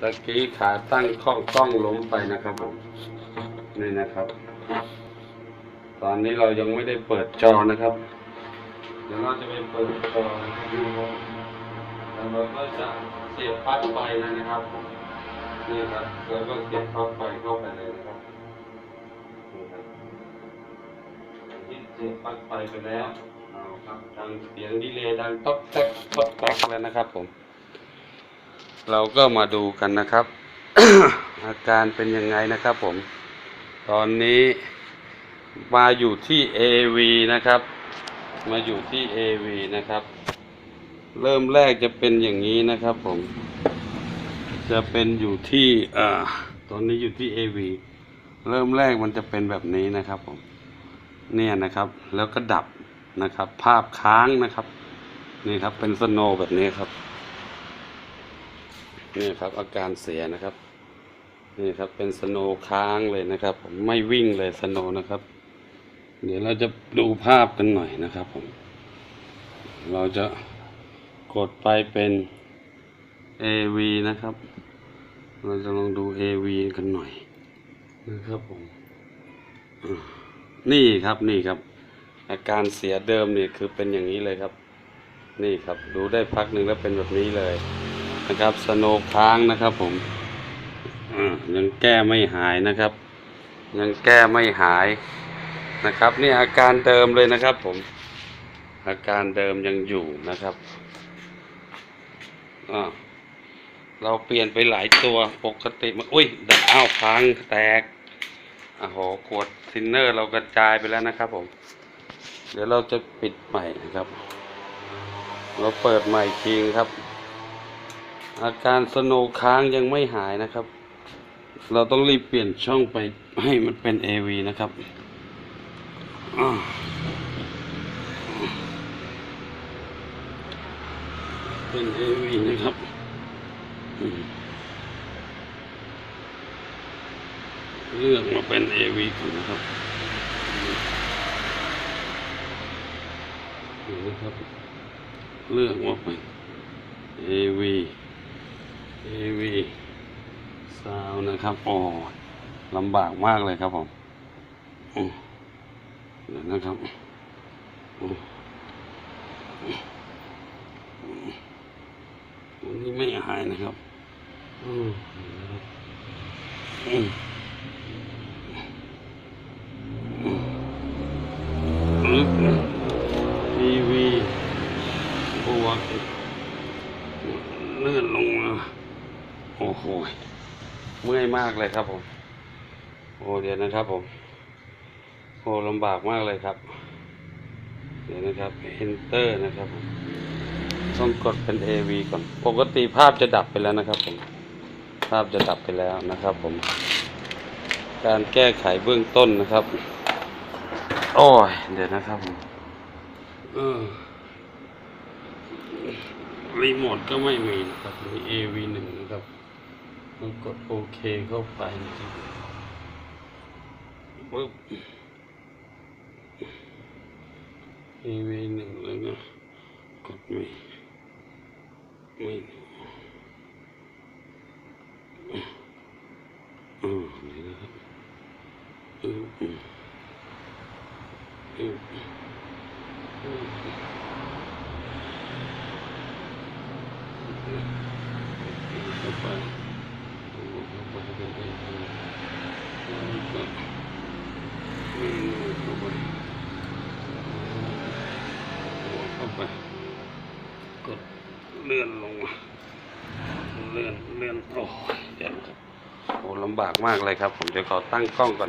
ตะกี้ขาตั้งข้องกล้องล้มไปนะครับผมนี่นะครับ ตอนนี้เรายังไม่ได้เปิดจอนะครับ เดี๋ยวเราจะไปเปิดจอนะครับแล้วเราก็จะเสียบปลั๊กไฟนะครับนี่ครับแล้วก็เสียบปลั๊กไฟเข้าไปเลยนะครับนี่ครับที่เสียบปลั๊กไฟไปแล้วเอาครับดังเสียงดีเลย์ดังต๊อกแต๊กต๊อกแต๊กแล้วนะครับผม เราก็มาดูกันนะครับ อาการเป็นยังไงนะครับผม ตอนนี้มาอยู่ที่ AV นะครับ มาอยู่ที่ AV นะครับ เริ่มแรกจะเป็นอย่างนี้นะครับผม จะเป็นอยู่ที่อ่าตอนนี้อยู่ที่ AV เริ่มแรกมันจะเป็นแบบนี้นะครับผม เนี่ยนะครับ แล้วก็ดับนะครับ ภาพค้างนะครับ นี่ครับ เป็นสโนแบบนี้ครับ นี่ครับอาการเสียนะครับ นี่ครับเป็นสโนค้างเลยนะครับผมไม่วิ่งเลยสโนนะครับ เดี๋ยวเราจะดูภาพกันหน่อยนะครับผม เราจะกดไปเป็น AV นะครับ เราจะลองดู AV กันหน่อยนะครับผม นี่ครับนี่ครับ อาการเสียเดิมเนี่ยคือเป็นอย่างนี้เลยครับ นี่ครับดูได้พักหนึ่งแล้วเป็นแบบนี้เลย นะครับสโนค้างนะครับผมยังแก้ไม่หายนะครับ ยังแก้ไม่หายนะครับนี่อาการเดิมเลยนะครับผม อาการเดิมยังอยู่นะครับเราเปลี่ยนไปหลายตัวปกติมาอุ้ยดับอ้าวพังแตกอะโหขวดทินเนอร์เรากระจายไปแล้วนะครับผม เดี๋ยวเราจะปิดใหม่นะครับ เราเปิดใหม่อีกทีครับ อาการสโนค้างยังไม่หายนะครับ เราต้องรีบเปลี่ยนช่องไปให้มันเป็น AV นะครับเป็น AV นะครับเลือกมาเป็น AV ก่อนนะครับนี่นะครับ เลือกว่าเป็น AV AV ซาวนะครับโอ้ลำบากมากเลยครับผมเดี๋ยวนะครับวันนี้ไม่หายนะครับ อืมอืมอืม ทีวีบวกเลื่อนลงมา โอ้โหเมื่อยมากเลยครับผม โอ้เดี๋ยวนะครับผม โอ้ลำบากมากเลยครับ เดี๋ยวนะครับ enter นะครับผมต้องกดเป็น AV ก่อน ปกติภาพจะดับไปแล้วนะครับผม ภาพจะดับไปแล้วนะครับผม การแก้ไขเบื้องต้นนะครับ โอ้ย เดี๋ยวนะครับผมเออรีโมทก็ไม่มีนะครับมี AV หนึ่งนะครับ ต้องกดโอเคเข้าไปนะครับปึ๊บ AV หนึ่งแล้วก็กดไม่ไม่อืมนี่นะครับอืมอืมอืม เข้าไปเข้าไปเป็นเองแล้วก็ไม่รู้เข้าไปเข้าไป กด เลื่อนลงมาเลื่อนเลื่อนโอ้ยเดี๋ยวนะโอ้ลำบากมากเลยครับ ผมจะขอตั้งกล้องก่อน